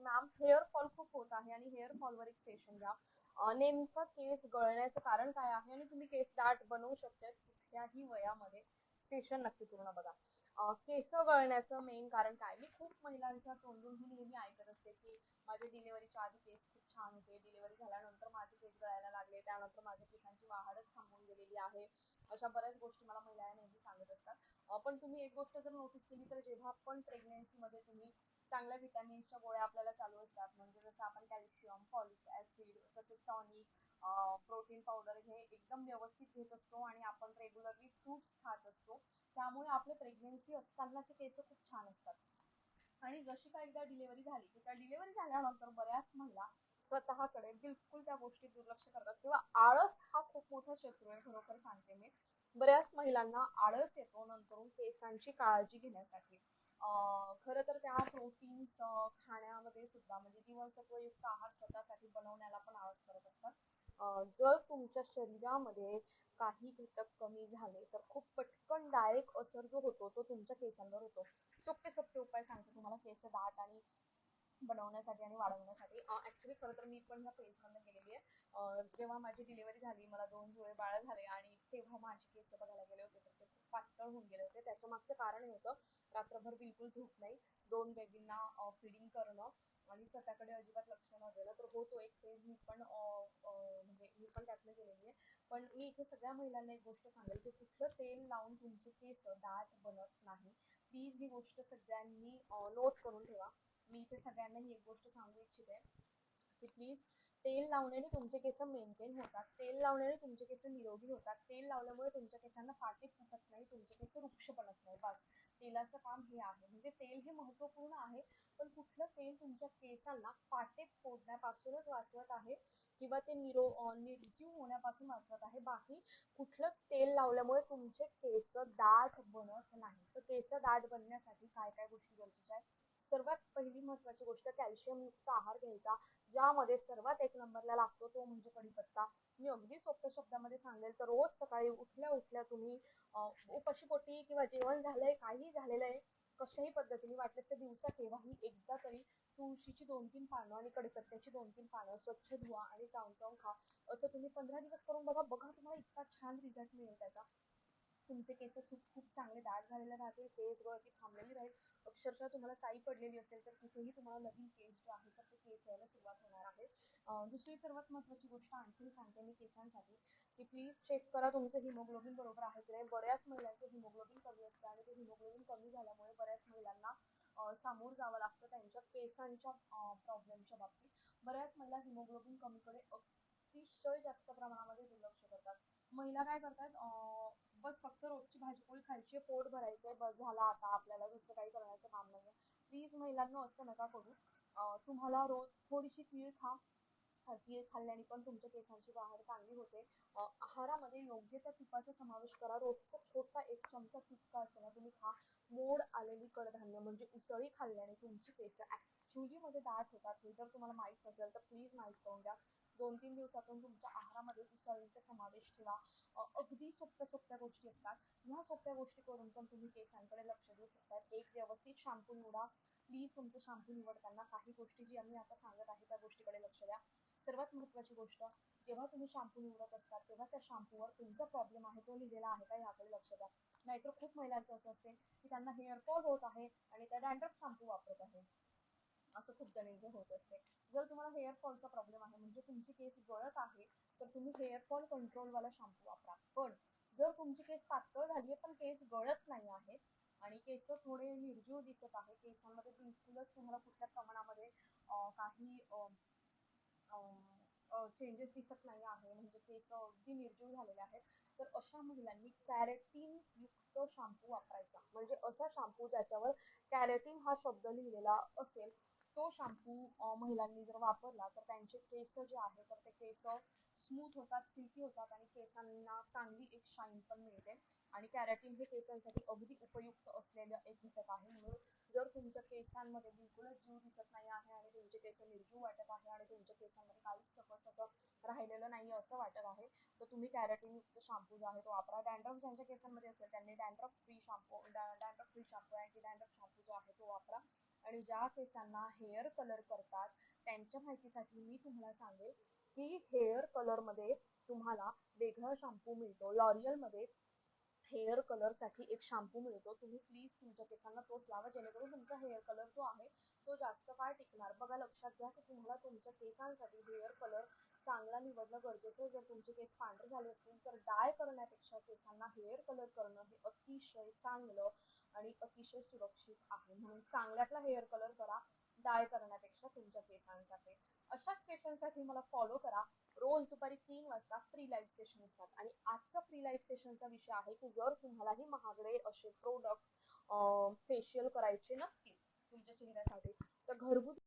की ma'am hair fall खूप होत आहे आणि हेअर फॉलवर एक सेशन घ्या. नेमकं केस गळण्याचं कारण काय आहे आणि तुम्ही केस स्टार्ट बनवू शकता कुठल्याही वयामध्ये. सेशन नक्की पूर्ण बघा. केस गळण्याचं मेन कारण काय? मी खूप महिलांच्या तोंडून ही नेहमी ऐकत असते की माझे डिलिव्हरीच्या आधी केस खूप छान होते. डिलिव्हरी झाल्यानंतर माझे केस गळायला लागले. त्यानंतर माझ्या केसांची वाढच थांबून गेलेली आहे. अशा बऱ्याच गोष्टी मला महिला नेहमी सांगत असतात. पण तुम्ही एक गोष्ट जर नोटीस केली तर जेव्हा पण प्रेग्नेन्सीमध्ये तुम्ही चांगल्या विटॅमिन्सच्या गोळ्या आपल्याला चालू असतात. म्हणजे जसं आपण कॅल्शियम फॉलिक ऍसिड तसेच टॉनिक प्रोटीन पावडर हे एकदम व्यवस्थित घेत असतो आणि आपण रेग्युलरली फ्रुट्स खात असतो. त्यामुळे आपले प्रेग्नेन्सी असतानाचे केस खूप छान असतात. आणि जशी का एकदा डिलिव्हरी झाली की त्या डिलिव्हरी झाल्यानंतर बऱ्याच महिला स्वतःकडे बिलकुल त्या गोष्टी दुर्लक्ष करतात. किंवा आळस हा खूप मोठा शत्रू आहे खरोखर सांगते मी. बऱ्याच महिलांना आळस येतो नंतर केसांची काळजी घेण्यासाठी. खरं तर त्या प्रोटीन्स खाण्यामध्ये सुद्धा म्हणजे जीवनसत्वयुक्त आहार स्वतःसाठी बनवण्याला पण आळस करत असतात. जर तुमच्या शरीरामध्ये काही घटक कमी झाले तर खूप पटकन डायरेक्ट असर जो होतो तो तुमच्या केसांवर होतो. सोपे सोपे उपाय सांगते तुम्हाला केस दाट आणि बनवण्यासाठी आणि वाढवण्यासाठी. ऍक्च्युली खरं तर मी पण ह्या फेज मधनं गेलेली आहे. जेव्हा माझी डिलिव्हरी झाली मला दोन जुळे बाळ झाले आणि तेव्हा माझे केस बघायला गेले होते तर ते खूप पातळ होऊन गेले होते. त्याच्या मागचं कारण हे होतं रात्रभर बिलकुल झोप नाही. दोन बेबींना फिडिंग करणं आणि स्वतःकडे अजिबात लक्ष न दिलं तर होतो एक फेज मी पण म्हणजे मी पण त्यातनं गेलेली आहे. पण मी इथे सगळ्या महिलांना एक गोष्ट सांगेल की कुठलं तेल लावून तुमचे केस दाट बनत नाही. प्लीज ही गोष्ट सगळ्यांनी नोट करून ठेवा. मी इथे सगळ्यांना ही एक गोष्ट सांगू इच्छिते की प्लीज तेल लावण्याने तुमचे केस मेंटेन होतात. तेल लावण्याने तुमचे केस निरोगी होतात. तेल लावल्यामुळे तुमच्या केसांना फाटे फुटत नाही तुमचे केस वृक्ष बनत नाही. बस तेलाचं काम हे आहे. म्हणजे तेल हे महत्त्वपूर्ण आहे पण कुठलं तेल तुमच्या केसांना फाटे फोडण्यापासूनच वाचवत आहे किंवा ते निरो निर्जीव होण्यापासून वाचवत आहे? बाकी कुठलंच तेल लावल्यामुळे तुमचे केस दाट बनत नाही. तर केस दाट बनण्यासाठी काय काय गोष्टी गरजेच्या आहेत? सर्वात पहिली महत्वाची गोष्ट कॅल्शियम युक्त आहार घ्यायचा. ज्यामध्ये सर्वात एक नंबरला लागतो तो म्हणजे कढीपत्ता मी अगदी सोप्या शब्दामध्ये सांगेल तर रोज सकाळी उठल्या उठल्या तुम्ही उपशीपोटी किंवा जेवण झालंय काही झालेलं आहे कशाही पद्धतीने वाटलं तर दिवसा केव्हाही एकदा तरी तुळशीची दोन तीन पानं आणि कडीपत्त्याची दोन तीन पानं स्वच्छ धुवा आणि चावून चावून खा. असं तुम्ही पंधरा दिवस करून बघा. बघा तुम्हाला इतका छान रिझल्ट मिळेल त्याचा. तुमचे केस खूप खूप चांगले दाट झालेले राहतील केस गळती थांबलेली राहील. अक्षरशः तुम्हाला साई पडलेली असेल तर तिथेही तुम्हाला नवीन केस जो आहे तर ते केस यायला सुरुवात होणार आहे. दुसरी सर्वात महत्वाची गोष्ट आणखी सांगते मी केसांसाठी की प्लीज चेक करा तुमचं हिमोग्लोबिन बरोबर आहे की नाही. बऱ्याच महिलांचं हिमोग्लोबिन कमी असतं आणि ते हिमोग्लोबिन कमी झाल्यामुळे बऱ्याच महिलांना सामोर सामोरं जावं लागतं त्यांच्या केसांच्या प्रॉब्लेमच्या बाबतीत. बऱ्याच महिला हिमोग्लोबिन कमीकडे अतिशय जास्त प्रमाणामध्ये दुर्लक्ष करतात. महिला काय करतात बस फक्त रोजची भाजी पोळी खायची आहे, पोट भरायचं आहे बस झालं आता आपल्याला दुसरं काही करण्याचं काम नाही आहे. प्लीज महिलांना असं नका करू. तुम्हाला रोज थोडीशी तीळ खा. तीळ खाल्ल्याने पण तुमच्या केसांची वाढ चांगली होते. आहारामध्ये योग्य त्या तुपाचा समावेश करा. रोजचा छोटा एक चमचा तूप मोड आलेली कडधान्य म्हणजे उसळी खाल्ल्याने तुमची केस ऍक्च्युली मध्ये दाट होतात. हे जर तुम्हाला माहीत नसेल तर प्लीज माहीत करून द्या दोन तीन दिवसातून तुमच्या आहारामध्ये उसळीचा समावेश किंवा अगदी सोप्या सोप्या गोष्टी असतात. ह्या सोप्या गोष्टी करून पण तुम्ही केसांकडे लक्ष देऊ शकतात एक व्यवस्थित शॅम्पू निवडा. प्लीज तुमचं शॅम्पू निवडताना काही गोष्टी जी आम्ही आता सांगत आहे त्या गोष्टीकडे लक्ष द्या सर्वात महत्वाची गोष्ट जेव्हा तुम्ही शॅम्पू निवडत असतात तेव्हा त्या शॅम्पूवर तुमचा प्रॉब्लेम आहे तो लिहिलेला आहे का याकडे लक्ष द्या. नाहीतर खूप महिलांचं असं असते की त्यांना हेअर फॉल होत आहे आणि त्या डॅन्ड्रफ शॅम्पू वापरत आहे. असं खूप जणींचं होत असते. जर तुम्हाला हेअर फॉलचा प्रॉब्लेम आहे म्हणजे तुमची केस गळत आहे तर तुम्ही हेअर फॉल कंट्रोलवाला शॅम्पू वापरा. पण जर तुमची केस पातळ झाली आहे पण केस गळत नाही आहेत आणि केस थोडे निर्जीव दिसत आहे केसांमध्ये बिलकुलच तुम्हाला कुठल्या प्रमाणामध्ये काही चेंजेस दिसत नाही आहे. म्हणजे केस अगदी निर्जीव झालेले आहेत. तर अशा महिलांनी कॅरेटीन युक्त शॅम्पू वापरायचा. म्हणजे असा शॅम्पू ज्याच्यावर कॅरेटीन हा शब्द लिहिलेला असेल तो शॅम्पू महिलांनी जर वापरला तर त्यांचे केस जे आहे तर ते केस स्मूथ होतात सिल्की होतात आणि केसांना चांगली एक शाईन पण मिळते. आणि कॅरेटीन हे केसांसाठी अगदी उपयुक्त असलेलं एक घटक आहे म्हणून जर तुमच्या केसांमध्ये बिलकुलच जीव दिसत नाही आहे आणि ते तुमचे केस वाटत आहे आणि तुमच्या केसांमध्ये काहीच सकस असं राहिलेलं नाही असं वाटत आहे. तर तुम्ही कॅरेटिनयुक्त शॅम्पू जो आहे तो वापरा. डॅन्ड्रफ ज्यांच्या केसांमध्ये असेल त्यांनी dandruff free shampoo dandruff free shampoo anti dandruff shampoo जो आहे तो वापरा. आणि ज्या केसांना हेअर कलर करतात त्यांच्या माहितीसाठी मी तुम्हाला सांगेल की हेअर कलरमध्ये तुम्हाला वेगळा शॅम्पू मिळतो. लॉरियलमध्ये हेअर कलरसाठी एक शॅम्पू मिळतो. तुम्ही प्लीज तुमच्या केसांना तोच लावा जेणेकरून तुमचा हेअर कलर जो आहे तो जास्त काळ टिकणार? बघा लक्षात घ्या की तुम्हाला तुमच्या केसांसाठी हेअर कलर चांगला निवडणं गरजेचं आहे. जर तुमचे केस पांढरे झाले असतील तर डाय करण्यापेक्षा केसांना हेअर कलर करणं हे अतिशय चांगलं आणि अतिशय सुरक्षित आहे. म्हणून चांगल्यातला हेअर कलर करा डाय करण्यापेक्षा तुमच्या केसांसाठी. अशाच केसांसाठी मला फॉलो करा. रोज दुपारी तीन वाजता फ्री live सेशन असतात. आणि आजचा फ्री live सेशनचा चा विषय आहे की जर तुम्हालाही महागडे असे प्रोडक्ट फेशियल करायचे नसतील तुमच्या चेहऱ्यासाठी तर घरगुती